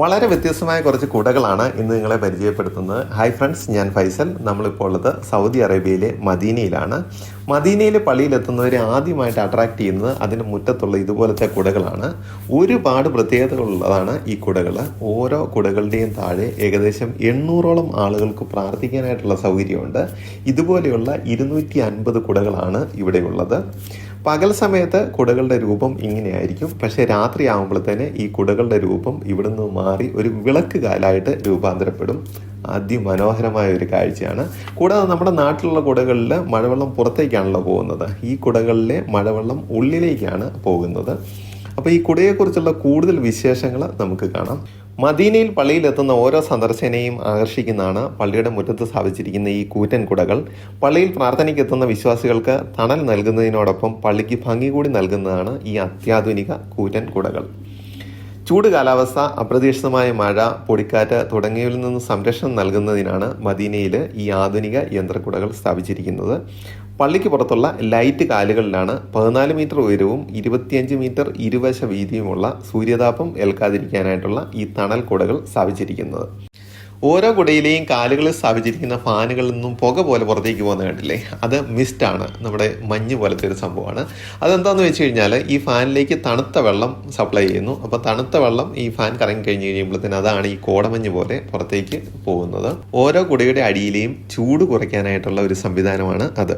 വളരെ വ്യത്യസ്തമായ കുറച്ച് കുടകളാണ് ഇന്ന് നിങ്ങളെ പരിചയപ്പെടുത്തുന്നത്. ഹായ് ഫ്രണ്ട്സ് ഞാൻ ഫൈസൽ. നമ്മളിപ്പോൾ ഉള്ളത് സൗദി അറേബ്യയിലെ മദീനയിലാണ്. മദീനയിലെ പള്ളിയിലെത്തുന്നവരെ ആദ്യമായിട്ട് അട്രാക്ട് ചെയ്യുന്നത് അതിന് മുറ്റത്തുള്ള ഇതുപോലത്തെ കുടകളാണ്. ഒരുപാട് പ്രത്യേകതകളുള്ളതാണ് ഈ കുടകൾ ഓരോ കുടകളുടെയും താഴെ ഏകദേശം എണ്ണൂറോളം ആളുകൾക്ക് പ്രാർത്ഥിക്കാനായിട്ടുള്ള സൗകര്യമുണ്ട്. ഇതുപോലെയുള്ള ഇരുന്നൂറ്റി അൻപത് കുടകളാണ് ഇവിടെയുള്ളത് പകൽ സമയത്ത് കുടകളുടെ രൂപം ഇങ്ങനെയായിരിക്കും. പക്ഷേ രാത്രി ആകുമ്പോഴത്തേന് ഈ കുടകളുടെ രൂപം ഇവിടുന്ന് മാറി ഒരു വിളക്ക് കാലായിട്ട് രൂപാന്തരപ്പെടും. അതിമനോഹരമായ ഒരു കാഴ്ചയാണ്. കൂടാതെ നമ്മുടെ നാട്ടിലുള്ള കുടകളിൽ മഴവെള്ളം പുറത്തേക്കാണല്ലോ പോകുന്നത്. ഈ കുടകളിലെ മഴവെള്ളം ഉള്ളിലേക്കാണ് പോകുന്നത്. അപ്പോൾ ഈ കുടയെക്കുറിച്ചുള്ള കൂടുതൽ വിശേഷങ്ങൾ നമുക്ക് കാണാം. മദീനയിൽ പള്ളിയിലെത്തുന്ന ഓരോ സന്ദർശനെയും ആകർഷിക്കുന്നതാണ് പള്ളിയുടെ മുറ്റത്ത് സ്ഥാപിച്ചിരിക്കുന്ന ഈ കൂറ്റൻ കുടകൾ പള്ളിയിൽ പ്രാർത്ഥനയ്ക്കെത്തുന്ന വിശ്വാസികൾക്ക് തണൽ നൽകുന്നതിനോടൊപ്പം പള്ളിക്ക് ഭംഗി കൂടി നൽകുന്നതാണ് ഈ അത്യാധുനിക കൂറ്റൻ കുടകൾ ചൂട് കാലാവസ്ഥ അപ്രതീക്ഷിതമായ മഴ പൊടിക്കാറ്റ് തുടങ്ങിയവയിൽ നിന്ന് സംരക്ഷണം നൽകുന്നതിനാണ് മദീനയിൽ ഈ ആധുനിക യന്ത്രക്കുടകൾ സ്ഥാപിച്ചിരിക്കുന്നത്. പള്ളിക്ക് പുറത്തുള്ള ലൈറ്റ് കാലുകളിലാണ് പതിനാല് മീറ്റർ ഉയരവും ഇരുപത്തിയഞ്ച് മീറ്റർ ഇരുവശ വീതിയുമുള്ള സൂര്യതാപം ഏൽക്കാതിരിക്കാനായിട്ടുള്ള ഈ തണൽ കുടകൾ സ്ഥാപിച്ചിരിക്കുന്നത്. ഓരോ കുടയിലെയും കാലുകളിൽ സ്ഥാപിച്ചിരിക്കുന്ന ഫാനുകളിൽ നിന്നും പുക പോലെ പുറത്തേക്ക് പോകുന്ന കണ്ടില്ലേ? അത് മിസ്റ്റാണ് നമ്മുടെ മഞ്ഞ് പോലത്തെ ഒരു സംഭവമാണ്. അതെന്താണെന്ന് വെച്ച് കഴിഞ്ഞാൽ ഈ ഫാനിലേക്ക് തണുത്ത വെള്ളം സപ്ലൈ ചെയ്യുന്നു. അപ്പോൾ തണുത്ത വെള്ളം ഈ ഫാൻ കറങ്ങി കഴിഞ്ഞ് കഴിയുമ്പോഴത്തേന് അതാണ് ഈ കോടമഞ്ഞ് പോലെ പുറത്തേക്ക് പോകുന്നത്. ഓരോ കുടയുടെ അടിയിലെയും ചൂട് കുറയ്ക്കാനായിട്ടുള്ള ഒരു സംവിധാനമാണ് അത്.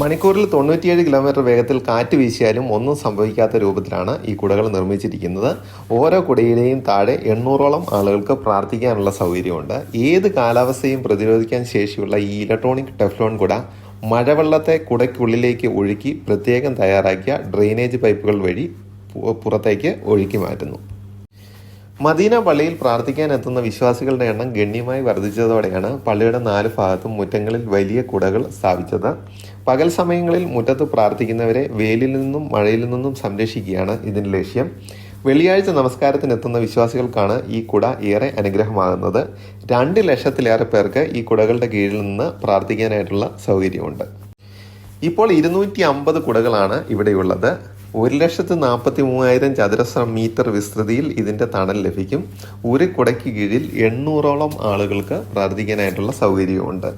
മണിക്കൂറിൽ തൊണ്ണൂറ്റിയേഴ് കിലോമീറ്റർ വേഗത്തിൽ കാറ്റ് വീശിയാലും ഒന്നും സംഭവിക്കാത്ത രൂപത്തിലാണ് ഈ കുടകൾ നിർമ്മിച്ചിരിക്കുന്നത്. ഓരോ കുടയിലെയും താഴെ എണ്ണൂറോളം ആളുകൾക്ക് പ്രാർത്ഥിക്കാനുള്ള സൗകര്യമുണ്ട്. ഏത് കാലാവസ്ഥയും പ്രതിരോധിക്കാൻ ശേഷിയുള്ള ഈ ഇലക്ട്രോണിക് ടെഫ്ലോൺ കുട മഴവെള്ളത്തെ കുടയ്ക്കുള്ളിലേക്ക് ഒഴുക്കി പ്രത്യേകം തയ്യാറാക്കിയ ഡ്രെയിനേജ് പൈപ്പുകൾ വഴി പുറത്തേക്ക് ഒഴുക്കി മാറ്റുന്നു. മദീന പള്ളിയിൽ പ്രാർത്ഥിക്കാൻ എത്തുന്ന വിശ്വാസികളുടെ എണ്ണം ഗണ്യമായി വർദ്ധിച്ചതോടെയാണ് പള്ളിയുടെ നാല് ഭാഗത്തും മുറ്റങ്ങളിൽ വലിയ കുടകൾ സ്ഥാപിച്ചത്. പകൽ സമയങ്ങളിൽ മുറ്റത്ത് പ്രാർത്ഥിക്കുന്നവരെ വെയിലിൽ നിന്നും മഴയിൽ നിന്നും സംരക്ഷിക്കുകയാണ് ഇതിന്റെ ലക്ഷ്യം. വെള്ളിയാഴ്ച നമസ്കാരത്തിനെത്തുന്ന വിശ്വാസികൾക്കാണ് ഈ കുട ഏറെ അനുഗ്രഹമാകുന്നത്. രണ്ട് ലക്ഷത്തിലേറെ പേർക്ക് ഈ കുടകളുടെ കീഴിൽ നിന്ന് പ്രാർത്ഥിക്കാനായിട്ടുള്ള സൗകര്യമുണ്ട്. ഇപ്പോൾ ഇരുന്നൂറ്റി അമ്പത് കുടകളാണ് ഇവിടെയുള്ളത്. ഒരു ലക്ഷത്തി നാൽപ്പത്തി മൂവായിരം ചതുരശ്ര മീറ്റർ വിസ്തൃതിയിൽ ഇതിന്റെ തണൽ ലഭിക്കും. ഒരു കുടയ്ക്ക് കീഴിൽ എണ്ണൂറോളം ആളുകൾക്ക് പ്രാർത്ഥിക്കാനായിട്ടുള്ള സൗകര്യമുണ്ട്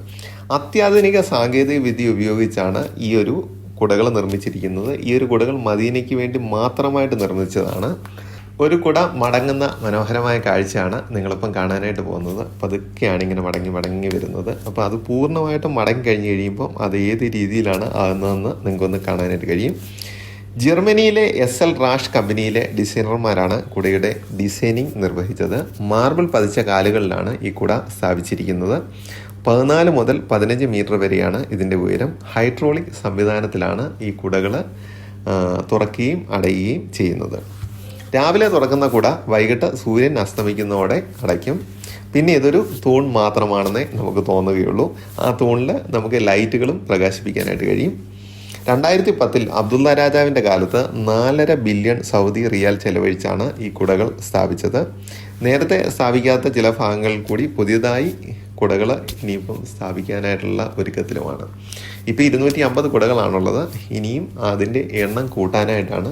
അത്യാധുനിക സാങ്കേതിക വിദ്യ ഉപയോഗിച്ചാണ് ഈ ഒരു കുടകൾ നിർമ്മിച്ചിരിക്കുന്നത്. ഈ ഒരു കുടകൾ മദീനയ്ക്ക് വേണ്ടി മാത്രമായിട്ട് നിർമ്മിച്ചതാണ്. ഒരു കുട മടങ്ങുന്ന മനോഹരമായ കാഴ്ചയാണ് നിങ്ങളിപ്പം കാണാനായിട്ട് പോകുന്നത്. പതുക്കെയാണ് ഇങ്ങനെ മടങ്ങി മടങ്ങി വരുന്നത്. അപ്പോൾ അത് പൂർണമായിട്ടും മടങ്ങി കഴിഞ്ഞ് കഴിയുമ്പോൾ അത് ഏത് രീതിയിലാണ് ആകുന്നതെന്ന് നിങ്ങൾക്കൊന്ന് കാണാനായിട്ട് കഴിയും. ജർമ്മനിയിലെ എസ് എൽ റാഷ് കമ്പനിയിലെ ഡിസൈനർമാരാണ് കുടയുടെ ഡിസൈനിങ് നിർവഹിച്ചത്. മാർബിൾ പതിച്ച കാലുകളിലാണ് ഈ കുട സ്ഥാപിച്ചിരിക്കുന്നത്. പതിനാല് മുതൽ പതിനഞ്ച് മീറ്റർ വരെയാണ് ഇതിന്റെ ഉയരം. ഹൈഡ്രോളിക് സംവിധാനത്തിലാണ് ഈ കുടകൾ തുറക്കുകയും അടയുകയും ചെയ്യുന്നത്. രാവിലെ തുറക്കുന്ന കുട വൈകിട്ട് സൂര്യൻ അസ്തമിക്കുന്നതോടെ അടയ്ക്കും. പിന്നെ ഇതൊരു തൂൺ മാത്രമാണെന്നേ നമുക്ക് തോന്നുകയുള്ളൂ. ആ തൂണിൽ നമുക്ക് ലൈറ്റുകളും പ്രകാശിപ്പിക്കാനായിട്ട് കഴിയും. രണ്ടായിരത്തി പത്തിൽ അബ്ദുള്ള രാജാവിന്റെ കാലത്ത് നാലര ബില്യൺ സൗദി റിയാൽ ചെലവഴിച്ചാണ് ഈ കുടകൾ സ്ഥാപിച്ചത്. നേരത്തെ സ്ഥാപിക്കാത്ത ചില ഭാഗങ്ങൾ കൂടി പുതിയതായി കുടകൾ ഇനിയിപ്പം സ്ഥാപിക്കാനായിട്ടുള്ള ഒരുക്കത്തിലുമാണ്. ഇപ്പോൾ ഇരുന്നൂറ്റി അമ്പത് കുടകളാണുള്ളത്. ഇനിയും അതിന്റെ എണ്ണം കൂട്ടാനായിട്ടാണ്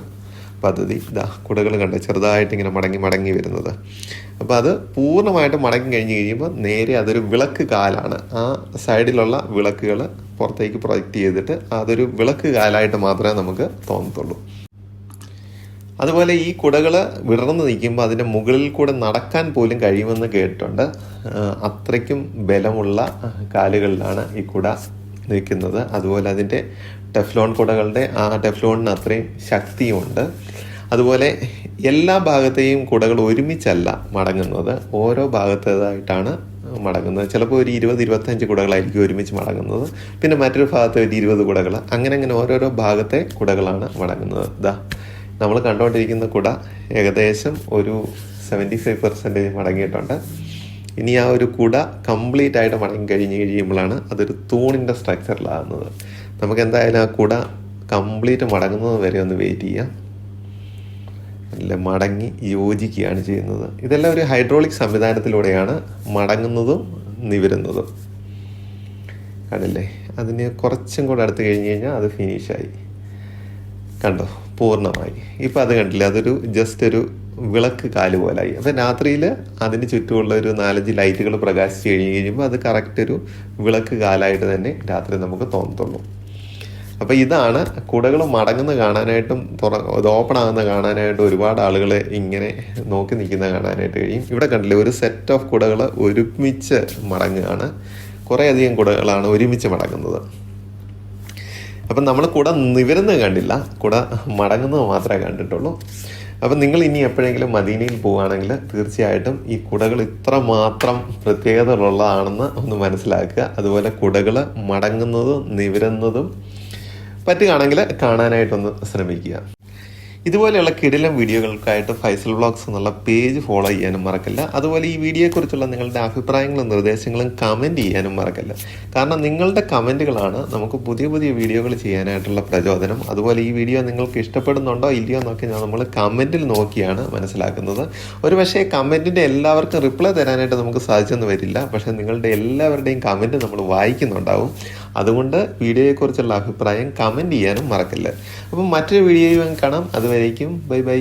പദ്ധതി. ഇതാ കുടകൾ കണ്ട് ചെറുതായിട്ട് ഇങ്ങനെ മടങ്ങി മടങ്ങി വരുന്നത്. അപ്പോൾ അത് പൂർണമായിട്ട് മടങ്ങി കഴിഞ്ഞ് കഴിയുമ്പോൾ നേരെ അതൊരു വിളക്ക് കാലാണ്. ആ സൈഡിലുള്ള വിളക്കുകൾ പുറത്തേക്ക് പ്രൊജക്റ്റ് ചെയ്തിട്ട് അതൊരു വിളക്ക് കാലായിട്ട് മാത്രമേ നമുക്ക് തോന്നത്തുള്ളൂ. അതുപോലെ ഈ കുടകൾ വിടർന്ന് നിൽക്കുമ്പോൾ അതിന്റെ മുകളിൽ കൂടെ നടക്കാൻ പോലും കഴിയുമെന്ന് കേട്ടിട്ടുണ്ട്. അത്രയ്ക്കും ബലമുള്ള കാലുകളിലാണ് ഈ കുട നിൽക്കുന്നത് അതുപോലെ അതിന്റെ ടെഫ്ലോൺ കുടകളുടെ ആ ടെഫ്ലോണിന് അത്രയും ശക്തിയുമുണ്ട് അതുപോലെ എല്ലാ ഭാഗത്തെയും കുടകൾ ഒരുമിച്ചല്ല മടങ്ങുന്നത്. ഓരോ ഭാഗത്തേതായിട്ടാണ് മടങ്ങുന്നത്. ചിലപ്പോൾ ഒരു ഇരുപത് ഇരുപത്തഞ്ച് കുടകളായിരിക്കും ഒരുമിച്ച് മടങ്ങുന്നത്. പിന്നെ മറ്റൊരു ഭാഗത്ത് ഒരു ഇരുപത് കുടകൾ അങ്ങനെ അങ്ങനെ ഓരോരോ ഭാഗത്തെ കുടകളാണ് മടങ്ങുന്നത്. ഇതാ നമ്മൾ കണ്ടുകൊണ്ടിരിക്കുന്ന കുട ഏകദേശം ഒരു സെവന്റി ഫൈവ് പെർസെന്റേജ് മടങ്ങിയിട്ടുണ്ട്. ഇനി ആ ഒരു കുട കംപ്ലീറ്റ് ആയിട്ട് മടങ്ങി കഴിഞ്ഞ് കഴിയുമ്പോഴാണ് അതൊരു തൂണിന്റെ സ്ട്രക്ചറിലാകുന്നത് നമുക്ക് എന്തായാലും ആ കുട കംപ്ലീറ്റ് മടങ്ങുന്നത് വരെ ഒന്ന് വെയിറ്റ് ചെയ്യാം. നല്ല മടങ്ങി യോജിക്കുകയാണ് ചെയ്യുന്നത്. ഇതെല്ലാം ഒരു ഹൈഡ്രോളിക് സംവിധാനത്തിലൂടെയാണ് മടങ്ങുന്നതും നിവരുന്നതും. കണ്ടില്ലേ? അതിന് കുറച്ചും കൂടെ അടുത്ത് കഴിഞ്ഞ് കഴിഞ്ഞാൽ അത് ഫിനിഷായി കണ്ടോ? പൂർണമായി. ഇപ്പം അത് കണ്ടില്ല? അതൊരു ജസ്റ്റ് ഒരു വിളക്ക് കാൽ പോലായി. അപ്പം രാത്രിയിൽ അതിന് ചുറ്റുമുള്ള ഒരു നാലഞ്ച് ലൈറ്റുകൾ പ്രകാശിച്ച് കഴിഞ്ഞ് കഴിയുമ്പോൾ അത് കറക്റ്റ് ഒരു വിളക്ക് കാലായിട്ട് തന്നെ രാത്രി നമുക്ക് തോന്നത്തുള്ളൂ. അപ്പോൾ ഇതാണ് കുടകൾ മടങ്ങുന്ന കാണാനായിട്ടും തുറ ഇത് ഓപ്പൺ ആകുന്ന കാണാനായിട്ടും ഒരുപാട് ആളുകൾ ഇങ്ങനെ നോക്കി നിൽക്കുന്ന കാണാനായിട്ട് കഴിയും. ഇവിടെ കണ്ടില്ലേ ഒരു സെറ്റ് ഓഫ് കുടകൾ ഒരുമിച്ച് മടങ്ങുകയാണ്. കുറേയധികം കുടകളാണ് ഒരുമിച്ച് മടങ്ങുന്നത്. അപ്പം നമ്മൾ കുട നിവരുന്നത് കണ്ടില്ല. കുട മടങ്ങുന്നത് മാത്രമേ കണ്ടിട്ടുള്ളൂ. അപ്പം നിങ്ങൾ ഇനി എപ്പോഴെങ്കിലും മദീനയിൽ പോവുകയാണെങ്കിൽ തീർച്ചയായിട്ടും ഈ കുടകൾ ഇത്ര മാത്രം പ്രത്യേകതകളുള്ളതാണെന്ന് ഒന്ന് മനസ്സിലാക്കുക. അതുപോലെ കുടകൾ മടങ്ങുന്നതും നിവരുന്നതും പറ്റുകയാണെങ്കിൽ കാണാനായിട്ടൊന്ന് ശ്രമിക്കുക. ഇതുപോലെയുള്ള കിടിലം വീഡിയോകൾക്കായിട്ട് ഫൈസൽ ബ്ലോഗ്സ് എന്നുള്ള പേജ് ഫോളോ ചെയ്യാനും മറക്കല്ല. അതുപോലെ ഈ വീഡിയോയെക്കുറിച്ചുള്ള നിങ്ങളുടെ അഭിപ്രായങ്ങളും നിർദ്ദേശങ്ങളും കമന്റ് ചെയ്യാനും മറക്കല്ല. കാരണം നിങ്ങളുടെ കമന്റുകളാണ് നമുക്ക് പുതിയ പുതിയ വീഡിയോകൾ ചെയ്യാനായിട്ടുള്ള പ്രചോദനം. അതുപോലെ ഈ വീഡിയോ നിങ്ങൾക്ക് ഇഷ്ടപ്പെടുന്നുണ്ടോ ഇല്ലയോ എന്നൊക്കെ നമ്മൾ കമന്റിൽ നോക്കിയാണ് മനസ്സിലാക്കുന്നത്. ഒരു പക്ഷേ കമന്റിന്റെ എല്ലാവർക്കും റിപ്ലൈ തരാനായിട്ട് നമുക്ക് സാധിച്ചെന്ന് വരില്ല. പക്ഷേ നിങ്ങളുടെ എല്ലാവരുടെയും കമന്റ് നമ്മൾ വായിക്കുന്നുണ്ടാവും. അതുകൊണ്ട് വീഡിയോയെക്കുറിച്ചുള്ള അഭിപ്രായം കമന്റ് ചെയ്യാനും മറക്കില്ല. അപ്പം മറ്റൊരു വീഡിയോയും കാണാം. അതുവരേക്കും ബൈ ബൈ.